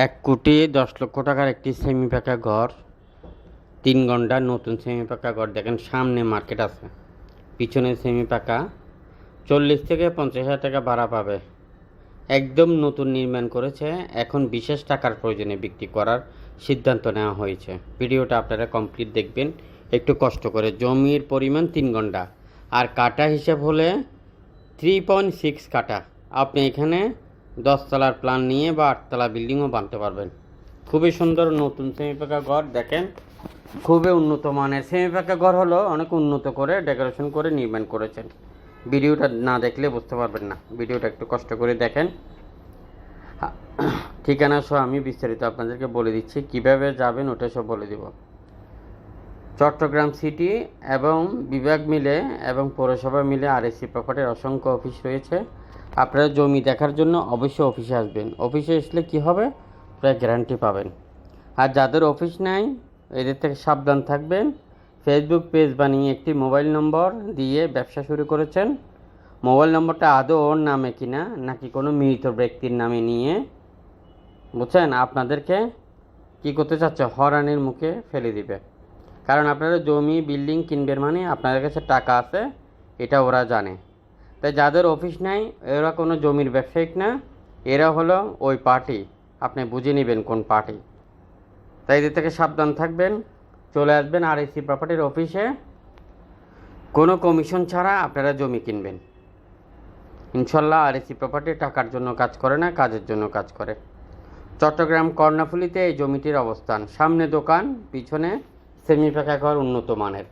এক কোটি দশ লক্ষ টাকার একটি সেমি পাকা ঘর, তিন ঘণ্টার নতুন সেমি পাকা ঘর, দেখেন সামনে মার্কেট আছে, পিছনে সেমি পাকা চল্লিশ থেকে পঞ্চাশ হাজার টাকা ভাড়া পাবে। একদম নতুন নির্মাণ করেছে, এখন বিশেষ টাকার প্রয়োজনে বিক্রি করার সিদ্ধান্ত নেওয়া হয়েছে। ভিডিওটা আপনারা কমপ্লিট দেখবেন, একটু কষ্ট করে। জমির পরিমাণ তিন ঘণ্টা, আর কাটা হিসাব হলে থ্রি পয়েন্ট সিক্স কাটা। আপনি এখানে দশতলার প্ল্যান নিয়ে বা আটতলা বিল্ডিংও বানতে পারবেন। খুবই সুন্দর নতুন সেমি পাকা ঘর, দেখেন। খুবই উন্নত মানের সেমি পাকা ঘর হলো, অনেক উন্নত করে ডেকোরেশন করে নির্মাণ করেছেন। ভিডিওটা না দেখলে বুঝতে পারবেন না। ভিডিওটা একটু কষ্ট করে দেখেন। ঠিকানা সহ আমি বিস্তারিত আপনাদেরকে বলে দিচ্ছি, কীভাবে যাবেন ওটা সব বলে দিব। চট্টগ্রাম সিটি এবং বিভাগ মিলে এবং পৌরসভা মিলে আরএসসি প্রপার্টির অসংখ্য অফিস রয়েছে। আপনারা জমি দেখার জন্য অবশ্যই অফিসে আসবেন। অফিসে আসলে কি হবে? প্রায় গ্যারান্টি পাবেন। আর যাদের অফিস নাই, এদের থেকে সাবধান থাকবেন। ফেসবুক পেজ বানিয়ে একটি মোবাইল নম্বর দিয়ে ব্যবসা শুরু করেছেন। মোবাইল নম্বরটা আদৌ ওর নামে কিনা, নাকি কোনো মৃত ব্যক্তির নামে নিয়ে? বুঝছেন? আপনাদেরকে কি করতে চাচ্ছে? হরানির মুখে ফেলে দিবে। কারণ আপনারা জমি বিল্ডিং কিনবেন মানে আপনাদের কাছে টাকা আছে, এটা ওরা জানে। তাই যাদের অফিস নাই, এরা কোনো জমির ব্যবসায়িক না, এরা হলো ওই পার্টি। আপনি বুঝে নেবেন কোন পার্টি। তাই এদের থেকে সাবধান থাকবেন, চলে আসবেন আর এসি প্রপার্টির অফিসে। কোনো কমিশন ছাড়া আপনারা জমি কিনবেন। ইনশাল্লাহ আর এসি প্রপার্টি টাকার জন্য কাজ করে না, কাজের জন্য কাজ করে। চট্টগ্রাম কর্ণাফুলিতে এই জমিটির অবস্থান। সামনে দোকান, পিছনে সেমি পাকা ঘর, উন্নত মানের।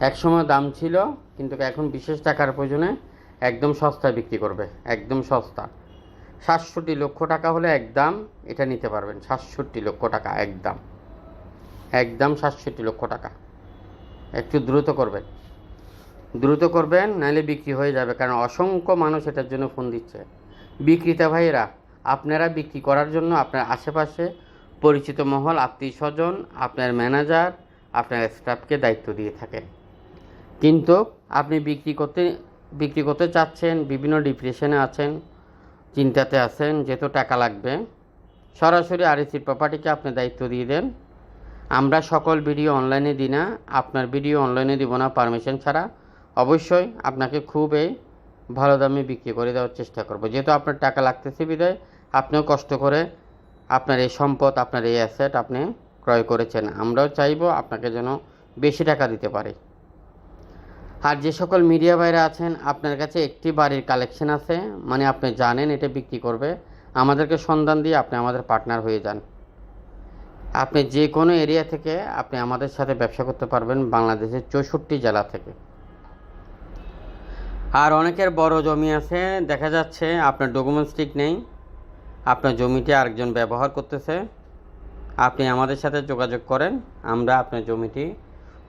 একসময় দাম ছিল, কিন্তু এখন বিশেষ টাকার প্রয়োজনে একদম সস্তায় বিক্রি করবে, একদম সস্তা। সাতষট্টি লক্ষ টাকা হলে একদম এটা নিতে পারবেন, সাতষট্টি লক্ষ টাকা একদম। একদম সাতষট্টি লক্ষ টাকা। একটু দ্রুত করবেন। দ্রুত করবেন, নাহলে বিক্রি হয়ে যাবে, কারণ অসংখ্য মানুষ এটার জন্য ফোন দিচ্ছে। বিক্রেতা ভাইয়েরা, আপনারা বিক্রি করার জন্য আপনার আশেপাশে পরিচিত মহল, আত্মীয় স্বজন, আপনার ম্যানেজার, আপনার স্টাফকে দায়িত্ব দিয়ে থাকেন। কিন্তু আপনি বিক্রি করতে বিক্রি করতে চাচ্ছেন, বিভিন্ন ডিপ্রেশনে আছেন, চিন্তাতে আছেন, যেহেতু টাকা লাগবে, সরাসরি আরএসি প্রপার্টিকে আপনি দায়িত্ব দিয়ে দেন। আমরা সকল ভিডিও অনলাইনে দিই না, আপনার ভিডিও অনলাইনে দিব না পারমিশন ছাড়া। অবশ্যই আপনাকে খুবই ভালো দামে বিক্রি করে দেওয়ার চেষ্টা করব। যেহেতু আপনার টাকা লাগতেছে বিদায়, আপনিও কষ্ট করে আপনার এই সম্পদ, আপনার এই অ্যাসেট আপনি ক্রয় করেছেন। আমরাও চাইব আপনাকে যেন বেশি টাকা দিতে পারি। আর যে সকল মিডিয়া বাইরে আছেন, আপনার কাছে একটি বাড়ির কালেকশন আছে মানে আপনি জানেন এটা বিক্রি করবে, আমাদেরকে সন্ধান দিয়ে আপনি আমাদের পার্টনার হয়ে যান। আপনি যে কোনো এরিয়া থেকে আপনি আমাদের সাথে ব্যবসা করতে পারবেন বাংলাদেশের চৌষট্টি জেলা থেকে। আর অনেকের বড় জমি আছে, দেখা যাচ্ছে আপনার ডকুমেন্টস ঠিক নেই, আপনার জমিটি আরেকজন ব্যবহার করতেছে, আপনি আমাদের সাথে যোগাযোগ করেন, আমরা আপনার জমিটি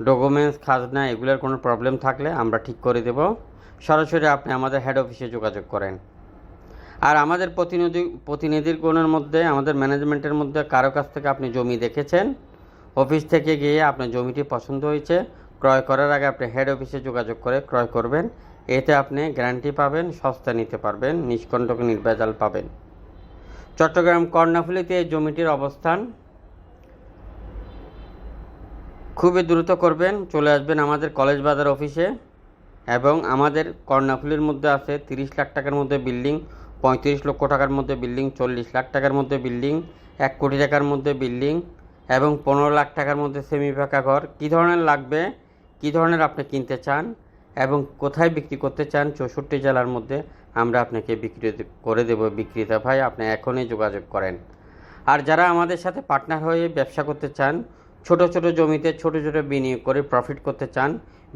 ডকুমেন্টস খাজনা, এগুলোর কোনো প্রবলেম থাকলে আমরা ঠিক করে দেব। সরাসরি আপনি আমাদের হেড অফিসে যোগাযোগ করেন। আর আমাদের প্রতিনিধি প্রতিনিধির কোণের মধ্যে, আমাদের ম্যানেজমেন্টের মধ্যে কারও কাছ থেকে আপনি জমি দেখেছেন? অফিস থেকে গিয়ে আপনার জমিটি পছন্দ হয়েছে, ক্রয় করার আগে আপনি হেড অফিসে যোগাযোগ করে ক্রয় করবেন। এতে আপনি গ্যারান্টি পাবেন, সস্তা নিতে পারবেন, নিষ্কণ্টক নির্ভেজাল পাবেন। চট্টগ্রাম কর্ণাফুলিতে এই জমিটির অবস্থান খুবই দ্রুত করবেন, চলে আসবেন আমাদের কলেজ বাজার অফিসে এবং আমাদের কর্ণাফুলির মধ্যে আছে তিরিশ লাখ টাকার মধ্যে বিল্ডিং, পঁয়ত্রিশ লক্ষ টাকার মধ্যে বিল্ডিং, চল্লিশ লাখ টাকার মধ্যে বিল্ডিং, এক কোটি টাকার মধ্যে বিল্ডিং এবং পনেরো লাখ টাকার মধ্যে সেমি পাকা ঘর। কী ধরনের লাগবে? কী ধরনের আপনি কিনতে চান? এবং কোথায় বিক্রি করতে চান? চৌষট্টি জেলার মধ্যে আমরা আপনাকে বিক্রি করে দেব। বিক্রেতা ভাই, আপনি এখনই যোগাযোগ করেন। আর যারা আমাদের সাথে পার্টনার হয়ে ব্যবসা করতে চান ছোট ছোট জমিতে ছোট ছোট বিনিয়োগ করে প্রফিট করতে চান।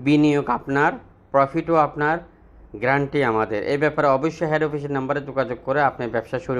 বিনিয়োগ আপনার প্রফিটও আপনার গ্যারান্টি আমাদের। এই ব্যাপারে অবশ্যই হেড অফিসের নাম্বারে যোগাযোগ করে আপনি ব্যবসা শুরু